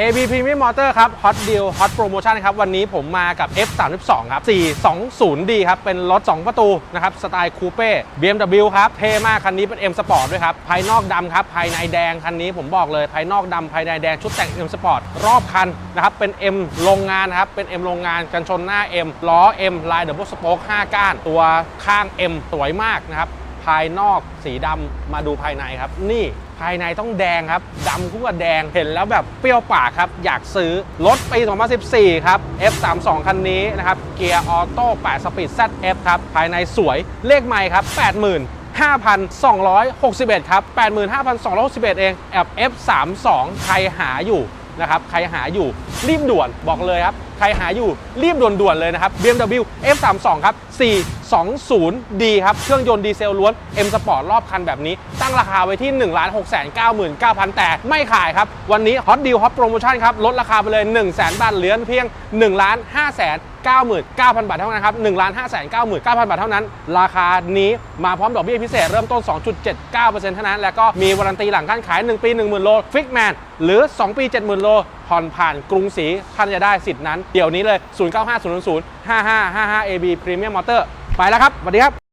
AB Premium Motor ครับ Hot Deal Hot Promotion ครับ วันนี้ผมมากับ F32 ครับ 420D ครับ เป็นรถ 2 ประตูนะครับ สไตล์คูเป้ BMW ครับ เท่มากคันนี้เป็น M Sport ด้วยครับ ภายนอกดำครับ ภายในแดง คันนี้ผมบอกเลย ภายนอกดำภายในแดง ชุดแต่ง M Sport รอบคันนะครับ เป็น M โรงงานครับ เป็น M โรงงาน กันชนหน้า M ล้อ M ลาย Double Spoke 5 ก้าน ตัวข้าง M สวยมากนะครับ ภายนอกสีดำมาดูภายในครับ นี่ ภายในต้องแดงครับดำคู่กับแดงเห็นแล้วแบบเปรี้ยวปากครับ อยากซื้อรถปี2014 ครับ F32 คันนี้นะครับเกียร์ออโต้8สปีด ZF ครับ ภายในสวยเลขใหม่ครับ 80,000 5,261 ครับ 85,261 เองแอบ F32 ใครหาอยู่นะครับ ใครหาอยู่รีบด่วนบอกเลยครับ ใครหาอยู่รีบด่วนๆเลยนะครับ BMW F32 ครับ 420D ครับ เครื่องยนต์ดีเซลล้วน M Sport รอบคันแบบนี้ ตั้งราคาไว้ที่ 1 6 9 9 0 0 0 แต่ไม่ขายครับ วันนี้ Hot Deal Hot Promotion ครับ ลดราคาไปเลย 1 0 0 0 0 0 บาทเหลือเพียง 1 5 9 99,000 บาทเท่านั้นครับ1 5 9 99,000 บาทเท่านั้น ราคานี้มาพร้อมดอกเบี้ยพิเศษเริ่มต้น 2.79%เท่านั้น แล้วก็มีวารันตีหลังการขาย 1 ปี 10,000 โล ฟิกแมน หรือ 2 ปี 70,000 โล ผ่อนผ่านกรุงศรีท่านจะได้สิทธิ์นั้น เดี๋ยวนี้เลย 0950055555 AB Premium Motor ไปแล้วครับสวัสดีครับ